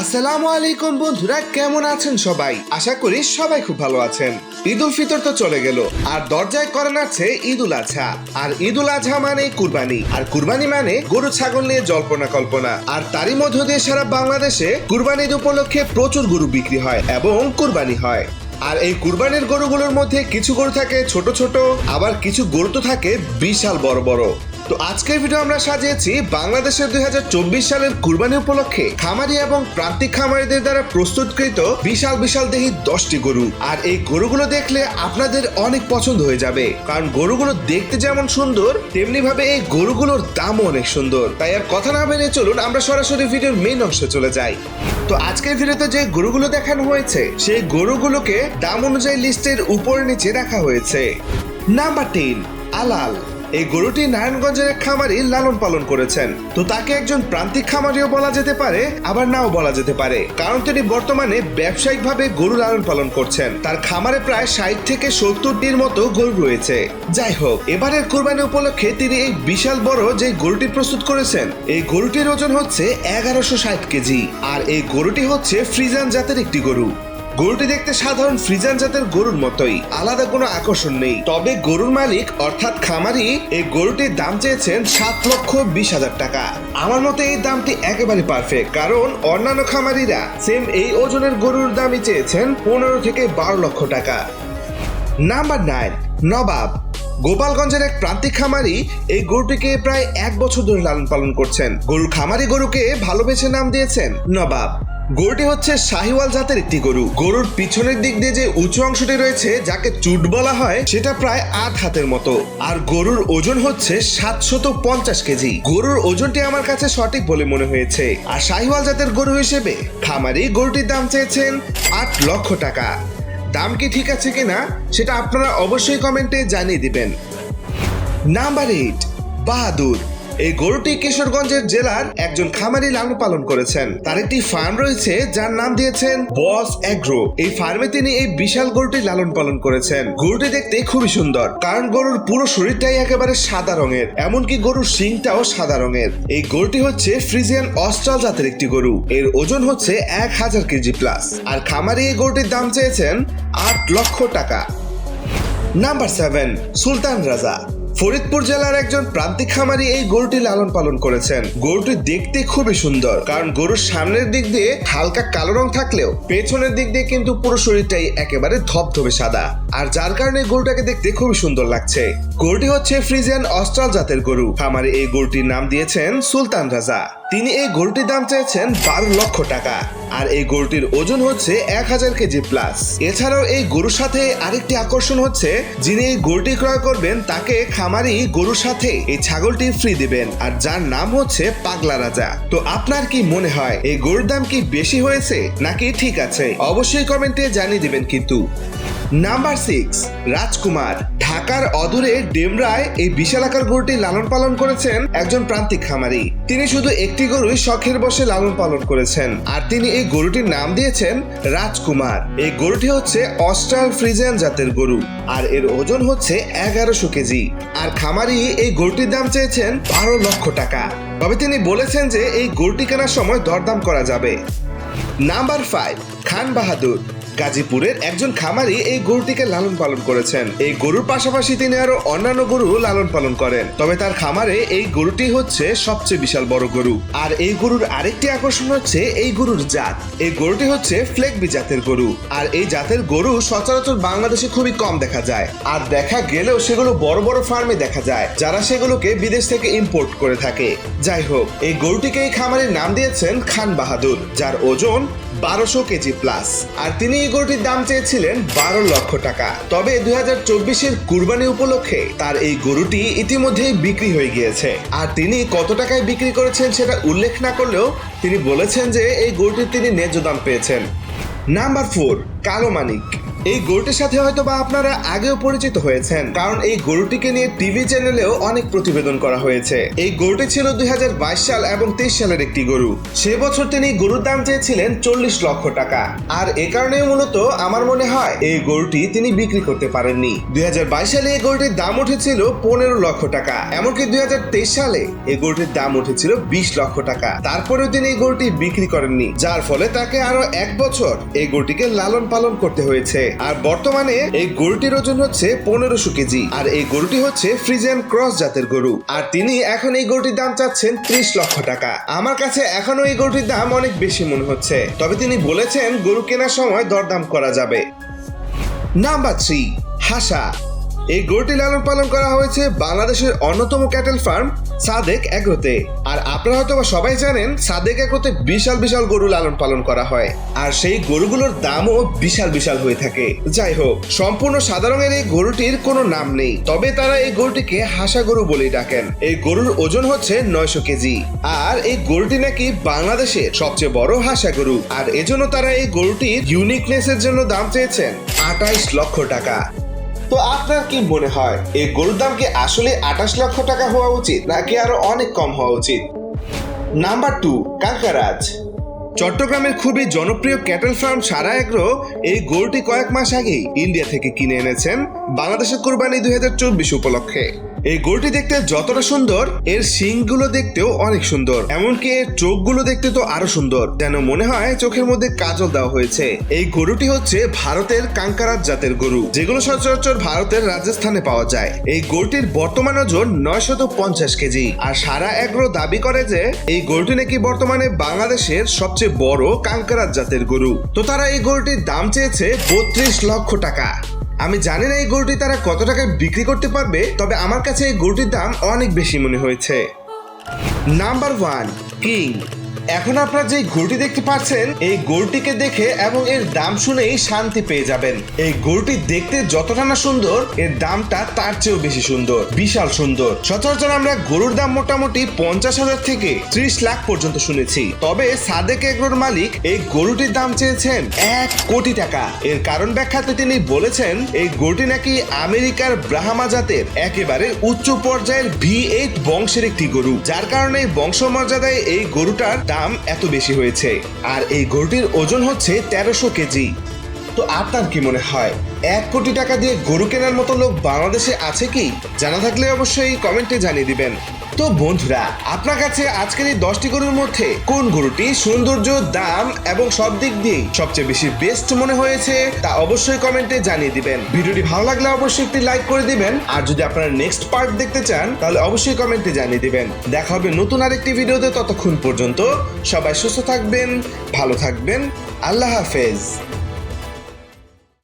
আসসালামু আলাইকুম বন্ধুরা, কেমন আছেন সবাই? আশা করি সবাই খুব ভালো আছেন। ঈদ উল ফিতর তো চলে গেল, আর দরজায় করেন আছে ঈদ উল আজহা আর ঈদ উল আজহা মানে কুরবানি, আর কুরবানি মানে গরু, ছাগল নিয়ে জল্পনা কল্পনা। আর তারই মধ্য দিয়ে সারা বাংলাদেশে কুরবানি ঈদ উপলক্ষে প্রচুর গরু বিক্রি হয় এবং কুরবানি হয়। আর এই কুরবানির গরুগুলোর মধ্যে কিছু গরু থাকে ছোট ছোট, আবার কিছু গরু তো থাকে বিশাল বড় বড়। তো আজকের ভিডিও আমরা সাজিয়েছি বাংলাদেশের দু হাজার চব্বিশ সালের কুরবানি উপলক্ষে। খামারি এবং প্রান্তিক খামারিদের দ্বারা প্রস্তুতকৃত বিশাল বিশাল দেহি দশটি গরু। আর এই গরুগুলো দেখলে আপনাদের অনেক পছন্দ হয়ে যাবে। কারণ গরুগুলো দেখতে যেমন সুন্দর, তেমনি ভাবে এই গরুগুলোর দামও অনেক সুন্দর। তাই আর কথা না বেরিয়ে চলুন, আমরা সরাসরি ভিডিওর মেন অংশে চলে যাই। তো আজকের ভিডিওতে যে গরুগুলো দেখানো হয়েছে, সেই গরুগুলোকে দাম অনুযায়ী লিস্টের উপর নিচে রাখা হয়েছে। Number ten Alal. এই গরুটি নারায়ণগঞ্জের এক খামারি লালন পালন করেছেন। তো তাকে একজন প্রান্তিক খামারিও বলা যেতে পারে, আবার নাও বলা যেতে পারে। কারণ তিনি বর্তমানে ব্যবসায়িকভাবে গরু লালন পালন করছেন। তার খামারে প্রায় ষাট থেকে সত্তরটির মতো গরু রয়েছে। যাই হোক, এবারের কোরবানি উপলক্ষে তিনি এই বিশাল বড় যে গরুটি প্রস্তুত করেছেন, এই গরুটির ওজন হচ্ছে এগারোশো ষাট কেজি। আর এই গরুটি হচ্ছে ফ্রিজান জাতের একটি গরু। গরুটি দেখতে সাধারণ ফ্রিজান জাতের গরুর মতোই, আলাদা কোনো আকর্ষণ নেই। তবে গরুর মালিক, অর্থাৎ খামারি, এই গরুটির দাম চেয়েছেন সাত লক্ষ বিশ হাজার টাকা। আমার মতে এই দামটি একেবারে পারফেক্ট কারণ অন্যান্য খামারিরা সেম এই ওজনের গরুর দামই চেয়েছেন পনেরো থেকে বারো লক্ষ টাকা। Number nine Nawab. গোপালগঞ্জের এক প্রান্তিক খামারি এই গরুটিকে প্রায় এক বছর ধরে লালন পালন করছেন। গরুর খামারি গরুকে ভালোবেসে নাম দিয়েছেন নবাব। গরুটি হচ্ছে শাহিওয়াল জাতের একটি গরু। গরুর পিছনের দিক দিয়ে যে উঁচু অংশটি রয়েছে, যাকে চুট বলা হয়, সেটা প্রায় আট হাতের মতো। আর গরুর ওজন হচ্ছে সাতশত পঞ্চাশ কেজি। গরুর ওজনটি আমার কাছে সঠিক বলে মনে হয়েছে। আর শাহিওয়াল জাতের গরু হিসেবে খামারি গরুটির দাম চেয়েছেন আট লক্ষ টাকা। দাম কি ঠিক আছে কিনা, সেটা আপনারা অবশ্যই কমেন্টে জানিয়ে দিবেন। Number eight, Bahadur. এই গরুটি কিশোরগঞ্জের জেলার একজন খামারি লালন পালন করেছেন। তার একটি ফার্ম রয়েছে, যার নাম দিয়েছেন বস এগ্রো এই ফার্মে তিনি এই বিশাল গরুটি লালন পালন করেছেন। গরুটি দেখতে খুবই সুন্দর, কারণ গরুর পুরো শরীরটাই একেবারে সাদা রঙের, এমনকি গরুর শিংটাও সাদা রঙের। এই গরুটি হচ্ছে ফ্রিজিয়ান অস্ট্রাল জাতের একটি গরু। এর ওজন হচ্ছে এক হাজার কেজি প্লাস আর খামারি এই গরুটির দাম চেয়েছেন আট লক্ষ টাকা। নাম্বার সেভেন সুলতান রাজা। ফরিদপুর জেলার একজন প্রান্তিক খামারি এই গরুটি লালন পালন করেছেন। গরুটি দেখতে খুবই সুন্দর, কারণ গরুর সামনের দিক দিয়ে হালকা কালো রং থাকলেও পেছনের দিক দিয়ে কিন্তু পুরো শরীরটাই একেবারে ধবধবে সাদা। আর যার কারণে গরুটাকে দেখতে খুবই সুন্দর লাগছে। গরুটি হচ্ছে ফ্রিজিয়ান অস্ট্রাল জাতের গরু। খামারি এই গরুটির নাম দিয়েছেন সুলতান রাজা। তিনি এই গরুটির দাম চেয়েছেন বারো লক্ষ টাকা। আর এই গরুটির ওজন হচ্ছে এক হাজার কেজি প্লাস এছাড়াও এই গরুর সাথে আরেকটি আকর্ষণ হচ্ছে, যিনি এই গরুটি ক্রয় করবেন, তাকে খামারি গরুর সাথে এই ছাগলটি ফ্রি দিবেন। আর যার নাম হচ্ছে পাগলা রাজা। তো আপনার কি মনে হয়, এই গরুর দাম কি বেশি হয়েছে নাকি ঠিক আছে? অবশ্যই কমেন্টে জানিয়ে দিবেন কিন্তু। Number six Rajkumar. ঢাকার অদূরে ডেমরায় এই বিশালাকার গরুটি লালন পালন করেছেন একজন প্রান্তিক খামারি। তিনি শুধু একটি গরুই শখের বসে লালন পালন করেছেন। আর তিনি এই গরুটির নাম দিয়েছেন রাজকুমার। এই গরুটি হচ্ছে অস্ট্রাল ফ্রিজিয়ান জাতের গরু, আর এর ওজন হচ্ছে এগারোশো কেজি। আর খামারি এই গরুটির দাম চেয়েছেন বারো লক্ষ টাকা। তবে তিনি বলেছেন যে এই গরুটি কেনার সময় দরদাম করা যাবে। Number five Khan Bahadur. গাজীপুরের একজন খামারি এই গরুটিকে লালন পালন করেছেন। এই গরুর পাশাপাশি তিনি আরও অন্যান্য গরু লালন পালন করেন। তবে তার খামারে এই গরুটি হচ্ছে সবচেয়ে বিশাল বড় গরু। আর এই গরুর আরেকটি আকর্ষণ হচ্ছে এই গরুর জাত। এই গরুটি হচ্ছে ফ্লেকবি জাতের গরু। আর এই জাতের গরু সচরাচর বাংলাদেশে খুবই কম দেখা যায়। আর দেখা গেলেও সেগুলো বড় বড় ফার্মে দেখা যায়, যারা সেগুলোকে বিদেশ থেকে ইম্পোর্ট করে থাকে। যাই হোক, এই গরুটিকে এই খামারের নাম দিয়েছেন খান বাহাদুর, যার ওজন বারোশো কেজি প্লাস আর তিনি এই গরুটির দাম চেয়েছিলেন বারো লক্ষ টাকা। তবে দুই হাজার চব্বিশের কুরবানি উপলক্ষে তার এই গরুটি ইতিমধ্যেই বিক্রি হয়ে গিয়েছে। আর তিনি কত টাকায় বিক্রি করেছেন সেটা উল্লেখ না করলেও তিনি বলেছেন যে এই গরুটির তিনি ন্যায্য দাম পেয়েছেন। নাম্বার ফোর কালো মানিক। এই গরুটির সাথে হয়তো বা আপনারা আগেও পরিচিত হয়েছেন, কারণ এই গরুটিকে নিয়ে টিভি চ্যানেলেও অনেক প্রতিবেদন করা হয়েছে। এই গরুটি ছিল দুই হাজার বাইশ সাল এবং তেইশ সালের একটি গরু। সে বছর তিনি গরুর দাম চেয়েছিলেন চল্লিশ লক্ষ টাকা। আর এ কারণে মূলত আমার মনে হয় এই গরুটি তিনি বিক্রি করতে পারেননি। দুই হাজার বাইশ সালে এই গরুটির দাম উঠেছিল পনেরো লক্ষ টাকা, এমনকি দুই হাজার তেইশ সালে এই গরুটির দাম উঠেছিল বিশ লক্ষ টাকা। তারপরেও তিনি এই গরুটি বিক্রি করেননি, যার ফলে তাকে আরও এক বছর এই গরুটিকে লালন পালন করতে হয়েছে। আর বর্তমানে এই গরুটির ওজন হচ্ছে পনেরোশো কেজি। আর এই গরুটি হচ্ছে ফ্রিজিয়ান ক্রস জাতের গরু। আর তিনি এখন এই গরুটির দাম চাচ্ছেন ত্রিশ লক্ষ টাকা। আমার কাছে এখনও এই গরুটির দাম অনেক বেশি মনে হচ্ছে। তবে তিনি বলেছেন, গরু কেনার সময় দরদাম করা যাবে। নাম্বার থ্রি, হাসা। এই গরুটি লালন পালন করা হয়েছে বাংলাদেশের অন্যতম ক্যাটেল ফার্ম, সাদেক এগ্রোতে। আর আপনারা হয়তো সবাই জানেন, সাদেক এগ্রোতে বিশাল বিশাল গরু লালন পালন করা হয়। আর সেই গরুগুলোর দামও বিশাল বিশাল হয়ে থাকে। যাই হোক, সম্পূর্ণ সাদা রঙের এই গরুটির কোনো নাম নেই। তবে তারা এই গরুটিকে হাসা গরু বলেই ডাকেন। এই গরুর ওজন হচ্ছে নয়শো কেজি। আর এই গরুটি নাকি বাংলাদেশের সবচেয়ে বড় হাসা গরু। আর এজন্য তারা এই গরুটির ইউনিকনেসের জন্য দাম চেয়েছেন আঠাইশ লক্ষ টাকা। তো আপনার কি মনে হয়, এই গরুর দাম কি আসলে আঠাশ লক্ষ টাকা হওয়া উচিত, নাকি আরও অনেক কম হওয়া উচিত? নাম্বার টু কাকারাজ চট্টগ্রামের খুবই জনপ্রিয় ক্যাটেল ফার্ম সারা এগ্রো এই গরুটি কয়েক মাস আগেই ইন্ডিয়া থেকে কিনে এনেছেন বাংলাদেশের কোরবানি দুই উপলক্ষে। এই গরুটি দেখতে যতটা সুন্দর, এর শিংগুলো দেখতেও অনেক সুন্দর। এমনকি এর চোখগুলো দেখতে তো আরও সুন্দর। যেন মনে হয় চোখের মধ্যে কাজল দেওয়া হয়েছে। এই গরুটি হচ্ছে ভারতের কাঙ্কারাজ জাতের গরু, যেগুলো সচরাচর ভারতের রাজস্থানে পাওয়া যায়। এই গরুটির বর্তমান ওজন নয়শত পঞ্চাশ কেজি। আর সারা এগ্রো দাবি করে যে, এই গরুটি নাকি বর্তমানে বাংলাদেশের সবচেয়ে বড় কাঙ্কারাজ জাতের গরু। তো তারা এই গরুটির দাম চেয়েছে বত্রিশ লক্ষ টাকা। আমি জানি না এই গরুটি তারা কত টাকায় বিক্রি করতে পারবে, তবে আমার কাছে এই গরুটির দাম অনেক বেশি মনে হয়েছে। নাম্বার ওয়ান কিং এখন আপনারা যে গরুটি দেখতে পাচ্ছেন, এই গরুটিকে দেখে এবং এর দাম শুনেই শান্তি পেয়ে যাবেন। এই গরুটি দেখতে যতটা না সুন্দর, এর দামটা তার চেয়েও বেশি সুন্দর, বিশাল সুন্দর। সচরাচর আমরা গরুর দাম মোটামুটি পঞ্চাশ হাজার থেকে ত্রিশ লাখ পর্যন্ত শুনেছি। তবে সাদেক এগ্রোর মালিক এই গরুটির দাম চেয়েছেন এক কোটি টাকা। এর কারণ ব্যাখ্যাতে তিনি বলেছেন, এই গরুটি নাকি আমেরিকার ব্রাহামা জাতের, একেবারে উচ্চ পর্যায়ের ভি এইট বংশের একটি গরু। যার কারণে বংশমর্যাদায় এই গরুটার দাম এত বেশি হয়েছে। আর এই গরুটির ওজন হচ্ছে তেরোশো কেজি। তো আপনার কি মনে হয়? এক কোটি টাকা দিয়ে গরু কেনার মতো লোক বাংলাদেশে আছে কি? জানা থাকলে অবশ্যই কমেন্টে জানিয়ে দিবেন। তো বন্ধুরা, আপনার কাছে আজকের এই দশটি গরুর মধ্যে কোন গরুটি সৌন্দর্য, দাম এবং সব দিক দিয়ে সবচেয়ে বেশি বেস্ট মনে হয়েছে তা অবশ্যই কমেন্টে জানিয়ে দিবেন। ভিডিওটি ভালো লাগলে অবশ্যই একটি লাইক করে দিবেন। আর যদি আপনারা নেক্সট পার্ট দেখতে চান, তাহলে অবশ্যই কমেন্টে জানিয়ে দিবেন। দেখা হবে নতুন আরেকটি ভিডিওতে ততক্ষণ পর্যন্ত সবাই সুস্থ থাকবেন, ভালো থাকবেন। আল্লাহ হাফেজ।